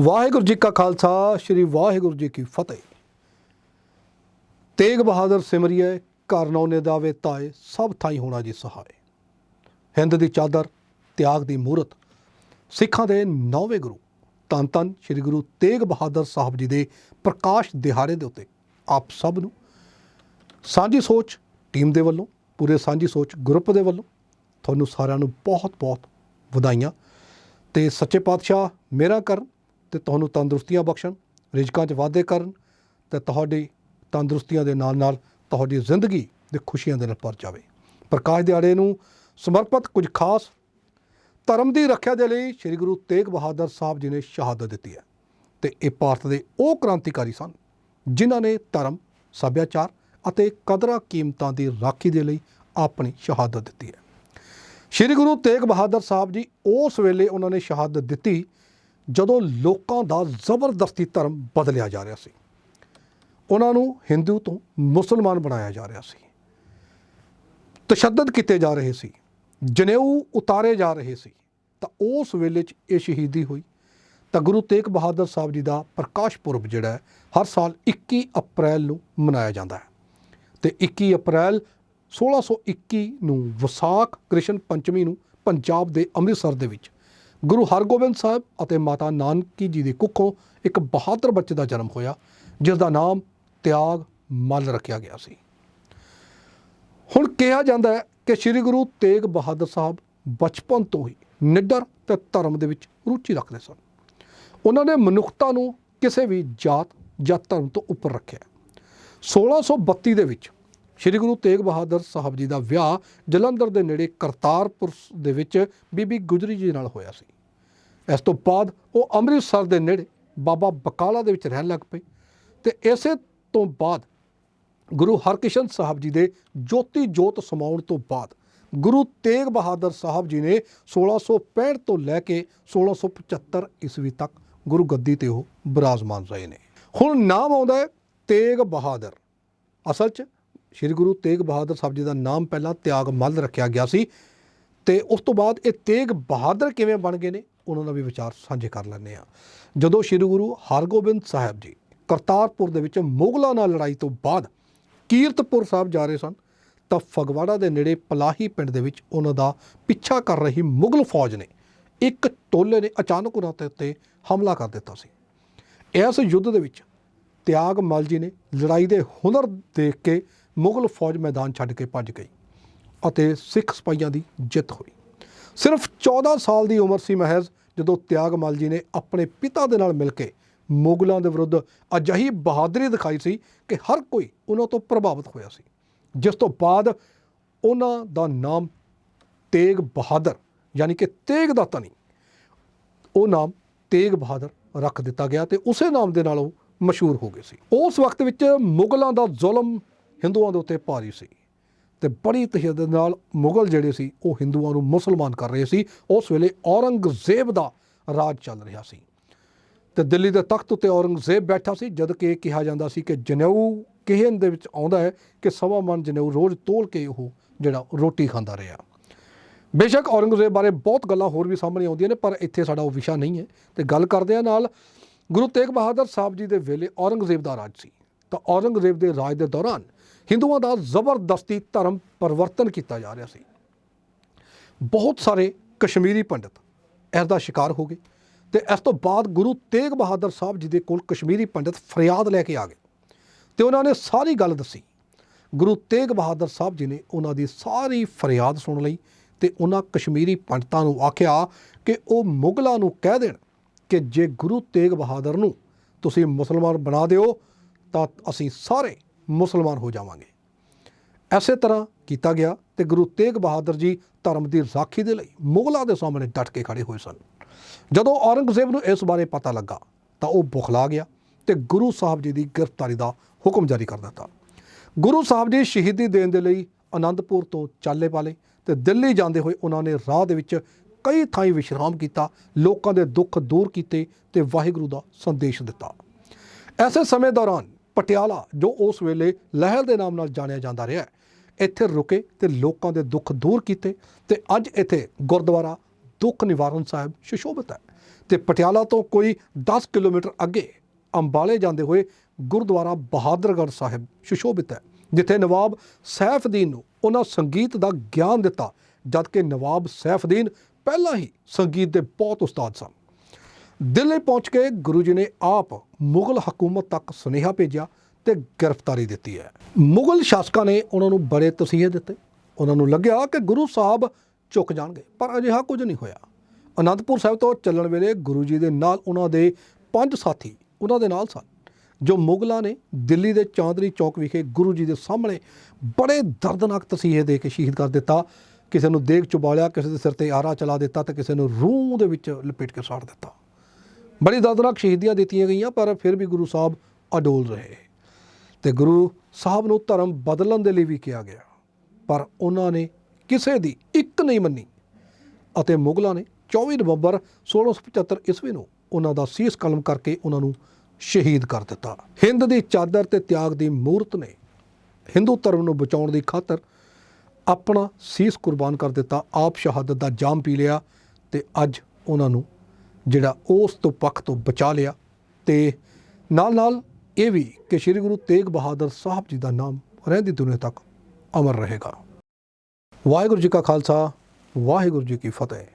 ਵਾਹਿਗੁਰੂ ਜੀ ਕਾ ਖਾਲਸਾ, ਸ੍ਰੀ ਵਾਹਿਗੁਰੂ ਜੀ ਕੀ ਫਤਿਹ। ਤੇਗ ਬਹਾਦਰ ਸਿਮਰਿਐ ਘਰ ਨੌਨੇ ਦਾਵੇ ਤਾਏ, ਸਭ ਥਾਈ ਹੋਣਾ ਜੀ ਸਹਾਏ। ਹਿੰਦ ਦੀ ਚਾਦਰ, ਤਿਆਗ ਦੀ ਮੂਰਤ, ਸਿੱਖਾਂ ਦੇ ਨੌਵੇਂ ਗੁਰੂ, ਧੰਨ ਧੰਨ ਸ੍ਰੀ ਗੁਰੂ ਤੇਗ ਬਹਾਦਰ ਸਾਹਿਬ ਜੀ ਦੇ ਪ੍ਰਕਾਸ਼ ਦਿਹਾੜੇ ਦੇ ਉੱਤੇ ਆਪ ਸਭ ਨੂੰ ਸਾਂਝੀ ਸੋਚ ਟੀਮ ਦੇ ਵੱਲੋਂ, ਪੂਰੇ ਸਾਂਝੀ ਸੋਚ ਗਰੁੱਪ ਦੇ ਵੱਲੋਂ ਤੁਹਾਨੂੰ ਸਾਰਿਆਂ ਨੂੰ ਬਹੁਤ-ਬਹੁਤ ਵਧਾਈਆਂ। ਤੇ ਸੱਚੇ ਪਾਤਸ਼ਾਹ, ਮੇਰਾ ਕਰਨ ਤੇ ਤੁਹਾਨੂੰ ਤੰਦਰੁਸਤੀਆਂ ਬਖਸ਼ਣ, ਰਿਜ਼ਕਾਂ 'ਚ ਵਾਧੇ ਕਰਨ ਤੇ ਤੁਹਾਡੀ ਤੰਦਰੁਸਤੀਆਂ ਦੇ ਨਾਲ-ਨਾਲ ਤੁਹਾਡੀ ਜ਼ਿੰਦਗੀ ਦੇ ਖੁਸ਼ੀਆਂ ਦੇ ਨਾਲ ਭਰ ਜਾਵੇ। ਪ੍ਰਕਾਸ਼ ਦਿਹਾੜੇ ਨੂੰ ਸਮਰਪਿਤ ਕੁਝ ਖਾਸ ਧਰਮ ਦੀ ਰੱਖਿਆ ਦੇ ਲਈ ਸ੍ਰੀ ਗੁਰੂ ਤੇਗ ਬਹਾਦਰ ਸਾਹਿਬ ਜੀ ਨੇ ਸ਼ਹਾਦਤ ਦਿੱਤੀ ਹੈ ਤੇ ਇਹ ਭਾਰਤ ਦੇ ਉਹ ਕ੍ਰਾਂਤੀਕਾਰੀ ਸਨ ਜਿਨ੍ਹਾਂ ਨੇ ਧਰਮ, ਸੱਭਿਆਚਾਰ ਅਤੇ ਕਦਰਾਂ ਕੀਮਤਾਂ ਦੀ ਰਾਖੀ ਦੇ ਲਈ ਆਪਣੀ ਸ਼ਹਾਦਤ ਦਿੱਤੀ ਹੈ। ਸ਼੍ਰੀ ਗੁਰੂ ਤੇਗ ਬਹਾਦਰ ਸਾਹਿਬ ਜੀ ਉਸ ਵੇਲੇ ਉਹਨਾਂ ਨੇ ਸ਼ਹਾਦਤ ਦਿੱਤੀ ਜਦੋਂ ਲੋਕਾਂ ਦਾ ਜ਼ਬਰਦਸਤੀ ਧਰਮ ਬਦਲਿਆ ਜਾ ਰਿਹਾ ਸੀ। ਉਹਨਾਂ ਨੂੰ ਹਿੰਦੂ ਤੋਂ ਮੁਸਲਮਾਨ ਬਣਾਇਆ ਜਾ ਰਿਹਾ ਸੀ। ਤਸ਼ੱਦਦ ਕੀਤੇ ਜਾ ਰਹੇ ਸੀ। ਜਨੇਊ ਉਤਾਰੇ ਜਾ ਰਹੇ ਸੀ। ਤਾਂ ਉਸ ਵੇਲੇ 'ਚ ਇਹ ਸ਼ਹੀਦੀ ਹੋਈ। ਤਾਂ ਗੁਰੂ ਤੇਗ ਬਹਾਦਰ ਸਾਹਿਬ ਜੀ ਦਾ ਪ੍ਰਕਾਸ਼ ਪੁਰਬ ਜਿਹੜਾ ਹਰ ਸਾਲ 21 ਅਪ੍ਰੈਲ ਨੂੰ ਮਨਾਇਆ ਜਾਂਦਾ ਹੈ। ਤੇ 21 ਅਪ੍ਰੈਲ 1621 ਨੂੰ ਵਿਸਾਖ ਕ੍ਰਿਸ਼ਨ ਪੰਚਮੀ ਨੂੰ ਪੰਜਾਬ ਦੇ ਅੰਮ੍ਰਿਤਸਰ ਦੇ ਵਿੱਚ ਗੁਰੂ ਹਰਗੋਬਿੰਦ ਸਾਹਿਬ ਅਤੇ ਮਾਤਾ ਨਾਨਕੀ ਜੀ ਦੀ ਕੁੱਖੋਂ ਇੱਕ ਬਹਾਦਰ ਬੱਚੇ ਦਾ ਜਨਮ ਹੋਇਆ, ਜਿਸ ਦਾ ਨਾਮ ਤਿਆਗ ਮੱਲ ਰੱਖਿਆ ਗਿਆ ਸੀ। ਹੁਣ ਕਿਹਾ ਜਾਂਦਾ ਹੈ ਕਿ ਸ੍ਰੀ ਗੁਰੂ ਤੇਗ ਬਹਾਦਰ ਸਾਹਿਬ ਬਚਪਨ ਤੋਂ ਹੀ ਨਿੱਡਰ ਤੇ ਧਰਮ ਦੇ ਵਿੱਚ ਰੁਚੀ ਰੱਖਦੇ ਸਨ। ਉਹਨਾਂ ਨੇ ਮਨੁੱਖਤਾ ਨੂੰ ਕਿਸੇ ਵੀ ਜਾਤ ਜਾਂ ਧਰਮ ਤੋਂ ਉੱਪਰ ਰੱਖਿਆ 1632 ਦੇ ਵਿੱਚ ਸ੍ਰੀ ਗੁਰੂ ਤੇਗ ਬਹਾਦਰ ਸਾਹਿਬ ਜੀ ਦਾ ਵਿਆਹ ਜਲੰਧਰ ਦੇ ਨੇੜੇ ਕਰਤਾਰਪੁਰ ਦੇ ਵਿੱਚ ਬੀਬੀ ਗੁਜਰੀ ਜੀ ਨਾਲ ਹੋਇਆ ਸੀ। ਇਸ ਤੋਂ ਬਾਅਦ ਉਹ ਅੰਮ੍ਰਿਤਸਰ ਦੇ ਨੇੜੇ ਬਾਬਾ ਬਕਾਲਾ ਦੇ ਵਿੱਚ ਰਹਿਣ ਲੱਗ ਪਏ ਤੇ ਇਸੇ ਤੋਂ ਬਾਅਦ ਗੁਰੂ ਹਰਕ੍ਰਿਸ਼ਨ ਸਾਹਿਬ ਜੀ ਦੇ ਜੋਤੀ ਜੋਤ ਸਮਾਉਣ ਤੋਂ ਬਾਅਦ ਗੁਰੂ ਤੇਗ ਬਹਾਦਰ ਸਾਹਿਬ ਜੀ ਨੇ 1665 ਤੋਂ ਲੈ ਕੇ 1675 ਈਸਵੀ ਤੱਕ ਗੁਰੂ ਗੱਦੀ ਤੇ ਉਹ ਬਿਰਾਜਮਾਨ ਰਹੇ ਨੇ। ਹੁਣ ਨਾਮ ਆਉਂਦਾ ਹੈ ਤੇਗ ਬਹਾਦਰ। ਅਸਲ 'ਚ ਸ੍ਰੀ ਗੁਰੂ ਤੇਗ ਬਹਾਦਰ ਸਾਹਿਬ ਜੀ ਦਾ ਨਾਮ ਪਹਿਲਾਂ ਤਿਆਗ ਮੱਲ ਰੱਖਿਆ ਗਿਆ ਸੀ ਤੇ ਉਸ ਤੋਂ ਬਾਅਦ ਇਹ ਤੇਗ ਬਹਾਦਰ ਕਿਵੇਂ ਬਣ ਗਏ ਨੇ? ਉਹਨਾਂ ਦਾ ਵੀ ਵਿਚਾਰ ਸਾਂਝੇ ਕਰ ਲੈਂਦੇ ਆ ਜਦੋਂ ਸ੍ਰੀ ਗੁਰੂ ਹਰਗੋਬਿੰਦ ਸਾਹਿਬ ਜੀ ਕਰਤਾਰਪੁਰ ਦੇ ਵਿੱਚ ਮੁਗਲਾਂ ਨਾਲ ਲੜਾਈ ਤੋਂ ਬਾਅਦ ਕੀਰਤਪੁਰ ਸਾਹਿਬ ਜਾ ਰਹੇ ਸਨ, ਤਾਂ ਫਗਵਾੜਾ ਦੇ ਨੇੜੇ ਪਲਾਹੀ ਪਿੰਡ ਦੇ ਵਿੱਚ ਉਹਨਾਂ ਦਾ ਪਿੱਛਾ ਕਰ ਰਹੀ ਮੁਗਲ ਫੌਜ ਨੇ ਇੱਕ ਟੋਲੇ ਨੇ ਅਚਾਨਕ ਉਹਨਾਂ ਦੇ ਉੱਤੇ ਹਮਲਾ ਕਰ ਦਿੱਤਾ ਸੀ। ਇਸ ਯੁੱਧ ਦੇ ਵਿੱਚ ਤਿਆਗ ਮਲ ਜੀ ਨੇ ਲੜਾਈ ਦੇ ਹੁਨਰ ਦੇਖ ਕੇ ਮੁਗਲ ਫੌਜ ਮੈਦਾਨ ਛੱਡ ਕੇ ਭੱਜ ਗਈ ਅਤੇ ਸਿੱਖ ਸਿਪਾਹੀਆਂ ਦੀ ਜਿੱਤ ਹੋਈ। ਸਿਰਫ 14 ਸਾਲ ਦੀ ਉਮਰ ਸੀ ਮਹਿਜ਼, ਜਦੋਂ ਤਿਆਗਮਲ ਜੀ ਨੇ ਆਪਣੇ ਪਿਤਾ ਦੇ ਨਾਲ ਮਿਲ ਕੇ ਮੁਗਲਾਂ ਦੇ ਵਿਰੁੱਧ ਅਜਿਹੀ ਬਹਾਦਰੀ ਦਿਖਾਈ ਸੀ ਕਿ ਹਰ ਕੋਈ ਉਹਨਾਂ ਤੋਂ ਪ੍ਰਭਾਵਿਤ ਹੋਇਆ ਸੀ। ਜਿਸ ਤੋਂ ਬਾਅਦ ਉਹਨਾਂ ਦਾ ਨਾਮ ਤੇਗ ਬਹਾਦਰ, ਯਾਨੀ ਕਿ ਤੇਗ ਦਾ ਤਨੀ ਉਹ ਨਾਮ ਤੇਗ ਬਹਾਦਰ ਰੱਖ ਦਿੱਤਾ ਗਿਆ ਤੇ ਉਸੇ ਨਾਮ ਦੇ ਨਾਲ ਉਹ ਮਸ਼ਹੂਰ ਹੋ ਗਏ ਸੀ। ਉਸ ਵਕਤ ਵਿੱਚ ਮੁਗਲਾਂ ਦਾ ਜ਼ੁਲਮ ਹਿੰਦੂਆਂ ਦੇ ਉੱਤੇ ਭਾਰੀ ਸੀ। ਤੇ ਬੜੀ ਤਸ਼ੱਦਦ ਨਾਲ ਮੁਗਲ ਜਿਹੜੇ ਸੀ, ਉਹ ਹਿੰਦੂਆਂ ਨੂੰ ਮੁਸਲਮਾਨ ਕਰ ਰਹੇ ਸੀ। ਉਸ ਵੇਲੇ ਔਰੰਗਜ਼ੇਬ ਦਾ ਰਾਜ ਚੱਲ ਰਿਹਾ ਸੀ। ਤੇ ਦਿੱਲੀ ਦੇ ਤਖਤ ਉੱਤੇ ਔਰੰਗਜ਼ੇਬ ਬੈਠਾ ਸੀ, ਜਦ ਕਿ ਕਿਹਾ ਜਾਂਦਾ ਸੀ ਕਿ ਜਨੇਊ ਕਹਿਣ ਦੇ ਵਿੱਚ ਆਉਂਦਾ ਹੈ ਕਿ ਸਵਾ ਮਨ ਜਨੇਊ ਰੋਜ਼ ਤੋਲ ਕੇ ਉਹ ਜਿਹੜਾ ਰੋਟੀ ਖਾਂਦਾ ਰਿਹਾ। ਬੇਸ਼ੱਕ ਔਰੰਗਜ਼ੇਬ ਬਾਰੇ ਬਹੁਤ ਗੱਲਾਂ ਹੋਰ ਵੀ ਸਾਹਮਣੇ ਆਉਂਦੀਆਂ ਨੇ, ਪਰ ਇੱਥੇ ਸਾਡਾ ਉਹ ਵਿਸ਼ਾ ਨਹੀਂ ਹੈ। ਤੇ ਗੱਲ ਕਰਦੇ ਆ ਨਾਲ ਗੁਰੂ ਤੇਗ ਬਹਾਦਰ ਸਾਹਿਬ ਜੀ ਦੇ ਵੇਲੇ ਔਰੰਗਜ਼ੇਬ ਦਾ ਰਾਜ ਸੀ। ਤਾਂ ਔਰੰਗਜ਼ੇਬ ਦੇ ਰਾਜ ਦੇ ਦੌਰਾਨ ਹਿੰਦੂਆਂ ਦਾ ਜ਼ਬਰਦਸਤੀ ਧਰਮ ਪਰਿਵਰਤਨ ਕੀਤਾ ਜਾ ਰਿਹਾ ਸੀ। ਬਹੁਤ ਸਾਰੇ ਕਸ਼ਮੀਰੀ ਪੰਡਤ ਇਸ ਦਾ ਸ਼ਿਕਾਰ ਹੋ ਗਏ ਤੇ ਇਸ ਤੋਂ ਬਾਅਦ ਗੁਰੂ ਤੇਗ ਬਹਾਦਰ ਸਾਹਿਬ ਜੀ ਦੇ ਕੋਲ ਕਸ਼ਮੀਰੀ ਪੰਡਤ ਫਰਿਆਦ ਲੈ ਕੇ ਆ ਗਏ ਤੇ ਉਹਨਾਂ ਨੇ ਸਾਰੀ ਗੱਲ ਦੱਸੀ। ਗੁਰੂ ਤੇਗ ਬਹਾਦਰ ਸਾਹਿਬ ਜੀ ਨੇ ਉਹਨਾਂ ਦੀ ਸਾਰੀ ਫਰਿਆਦ ਸੁਣ ਲਈ ਤੇ ਉਹਨਾਂ ਕਸ਼ਮੀਰੀ ਪੰਡਤਾਂ ਨੂੰ ਆਖਿਆ ਕਿ ਉਹ ਮੁਗਲਾਂ ਨੂੰ ਕਹਿ ਦੇਣ ਕਿ ਜੇ ਗੁਰੂ ਤੇਗ ਬਹਾਦਰ ਨੂੰ ਤੁਸੀਂ ਮੁਸਲਮਾਨ ਬਣਾ ਦਿਓ ਤਾਂ ਅਸੀਂ ਸਾਰੇ ਮੁਸਲਮਾਨ ਹੋ ਜਾਵਾਂਗੇ। ਐਸੇ ਤਰ੍ਹਾਂ ਕੀਤਾ ਗਿਆ ਤੇ ਗੁਰੂ ਤੇਗ ਬਹਾਦਰ ਜੀ ਧਰਮ ਦੀ ਰਾਖੀ ਦੇ ਲਈ ਮੁਗਲਾਂ ਦੇ ਸਾਹਮਣੇ ਡਟ ਕੇ ਖੜੇ ਹੋਏ ਸਨ। ਜਦੋਂ ਔਰੰਗਜ਼ੇਬ ਨੂੰ ਇਸ ਬਾਰੇ ਪਤਾ ਲੱਗਾ, ਤਾਂ ਉਹ ਬੁਖਲਾ ਗਿਆ ਤੇ ਗੁਰੂ ਸਾਹਿਬ ਜੀ ਦੀ ਗ੍ਰਿਫਤਾਰੀ ਦਾ ਹੁਕਮ ਜਾਰੀ ਕਰ ਦਿੱਤਾ। ਗੁਰੂ ਸਾਹਿਬ ਜੀ ਸ਼ਹੀਦੀ ਦੇਣ ਦੇ ਲਈ ਅਨੰਦਪੁਰ ਤੋਂ ਚਾਲੇ ਪਾਲੇ ਤੇ ਦਿੱਲੀ ਜਾਂਦੇ ਹੋਏ ਉਹਨਾਂ ਨੇ ਰਾਹ ਦੇ ਵਿੱਚ ਕਈ ਥਾਈਂ ਵਿਸ਼ਰਾਮ ਕੀਤਾ, ਲੋਕਾਂ ਦੇ ਦੁੱਖ ਦੂਰ ਕੀਤੇ ਤੇ ਵਾਹਿਗੁਰੂ ਦਾ ਸੰਦੇਸ਼ ਦਿੱਤਾ। ਐਸੇ ਸਮੇਂ ਦੌਰਾਨ ਪਟਿਆਲਾ, ਜੋ ਉਸ ਵੇਲੇ ਲਹਿਰ ਦੇ ਨਾਮ ਨਾਲ ਜਾਣਿਆ ਜਾਂਦਾ ਰਿਹਾ ਇੱਥੇ ਰੁਕੇ ਤੇ ਲੋਕਾਂ ਦੇ ਦੁੱਖ ਦੂਰ ਕੀਤੇ ਤੇ ਅੱਜ ਇੱਥੇ ਗੁਰਦੁਆਰਾ ਦੁੱਖ ਨਿਵਾਰਨ ਸਾਹਿਬ ਸੁਸ਼ੋਭਿਤ ਹੈ। ਤੇ ਪਟਿਆਲਾ ਤੋਂ ਕੋਈ 10 ਕਿਲੋਮੀਟਰ ਅੱਗੇ ਅੰਬਾਲੇ ਜਾਂਦੇ ਹੋਏ ਗੁਰਦੁਆਰਾ ਬਹਾਦਰਗੜ੍ਹ ਸਾਹਿਬ ਸੁਸ਼ੋਭਿਤ ਹੈ, ਜਿੱਥੇ ਨਵਾਬ ਸੈਫਦੀਨ ਨੂੰ ਉਹਨਾਂ ਸੰਗੀਤ ਦਾ ਗਿਆਨ ਦਿੱਤਾ, ਜਦਕਿ ਨਵਾਬ ਸੈਫਦੀਨ ਪਹਿਲਾਂ ਹੀ ਸੰਗੀਤ ਦੇ ਬਹੁਤ ਉਸਤਾਦ ਸਨ। ਦਿੱਲੀ ਪਹੁੰਚ ਕੇ ਗੁਰੂ ਜੀ ਨੇ ਆਪ ਮੁਗਲ ਹਕੂਮਤ ਤੱਕ ਸੁਨੇਹਾ ਭੇਜਿਆ ਤੇ ਗ੍ਰਿਫਤਾਰੀ ਦਿੱਤੀ ਹੈ। ਮੁਗਲ ਸ਼ਾਸਕਾਂ ਨੇ ਉਹਨਾਂ ਨੂੰ ਬੜੇ ਤਸੀਹੇ ਦਿੱਤੇ। ਉਹਨਾਂ ਨੂੰ ਲੱਗਿਆ ਕਿ ਗੁਰੂ ਸਾਹਿਬ ਝੁਕ ਜਾਣਗੇ, ਪਰ ਅਜਿਹਾ ਕੁਝ ਨਹੀਂ ਹੋਇਆ। ਅਨੰਦਪੁਰ ਸਾਹਿਬ ਤੋਂ ਚੱਲਣ ਵੇਲੇ ਗੁਰੂ ਜੀ ਦੇ ਨਾਲ ਉਹਨਾਂ ਦੇ ਪੰਜ ਸਾਥੀ ਉਹਨਾਂ ਦੇ ਨਾਲ ਸਨ, ਜੋ ਮੁਗਲਾਂ ਨੇ ਦਿੱਲੀ ਦੇ ਚਾਂਦਨੀ ਚੌਕ ਵਿਖੇ ਗੁਰੂ ਜੀ ਦੇ ਸਾਹਮਣੇ ਬੜੇ ਦਰਦਨਾਕ ਤਸੀਹੇ ਦੇ ਕੇ ਸ਼ਹੀਦ ਕਰ ਦਿੱਤਾ। ਕਿਸੇ ਨੂੰ ਦੇਖ ਚੁਬਾਲਿਆ, ਕਿਸੇ ਦੇ ਸਿਰ ਤੇ ਆਰਾ ਚਲਾ ਦਿੱਤਾ ਤੇ ਕਿਸੇ ਨੂੰ ਰੂਹ ਦੇ ਵਿੱਚ ਲਪੇਟ ਕੇ ਸਾੜ ਦਿੱਤਾ। ਬੜੀ ਦਰਦਨਾਕ ਸ਼ਹੀਦੀਆਂ ਦਿੱਤੀਆਂ ਗਈਆਂ, ਪਰ ਫਿਰ ਵੀ ਗੁਰੂ ਸਾਹਿਬ ਅਡੋਲ ਰਹੇ। ਤੇ ਗੁਰੂ ਸਾਹਿਬ ਨੂੰ ਧਰਮ ਬਦਲਣ ਦੇ ਲਈ ਵੀ ਕਿਹਾ ਗਿਆ। ਪਰ ਉਹਨਾਂ ਨੇ ਕਿਸੇ ਦੀ ਇੱਕ ਨਹੀਂ ਮੰਨੀ ਅਤੇ ਮੁਗਲਾਂ ਨੇ 24 ਨਵੰਬਰ 1675 ਈਸਵੀ ਨੂੰ ਉਹਨਾਂ ਦਾ ਸੀਸ ਕਲਮ ਕਰਕੇ ਉਹਨਾਂ ਨੂੰ ਸ਼ਹੀਦ ਕਰ ਦਿੱਤਾ। ਹਿੰਦ ਦੀ ਚਾਦਰ ਤੇ ਤਿਆਗ ਦੀ ਮੂਰਤ ਨੇ ਹਿੰਦੂ ਧਰਮ ਨੂੰ ਬਚਾਉਣ ਦੀ ਖਾਤਰ ਆਪਣਾ ਸੀਸ ਕੁਰਬਾਨ ਕਰ ਦਿੱਤਾ, ਆਪ ਸ਼ਹਾਦਤ ਦਾ ਜਾਮ ਪੀ ਲਿਆ ਤੇ ਅੱਜ ਉਹਨਾਂ ਨੂੰ ਜਿਹੜਾ ਉਸ ਤੋਂ ਪੱਖ ਤੋਂ ਬਚਾ ਲਿਆ ਤੇ ਨਾਲ ਨਾਲ ਇਹ ਵੀ ਕਿ ਸ੍ਰੀ ਗੁਰੂ ਤੇਗ ਬਹਾਦਰ ਸਾਹਿਬ ਜੀ ਦਾ ਨਾਮ ਰਹਿੰਦੀ ਦੁਨੀਆ ਤੱਕ ਅਮਰ ਰਹੇਗਾ। ਵਾਹਿਗੁਰੂ ਜੀ ਕਾ ਖਾਲਸਾ, ਵਾਹਿਗੁਰੂ ਜੀ ਕੀ ਫਤਿਹ।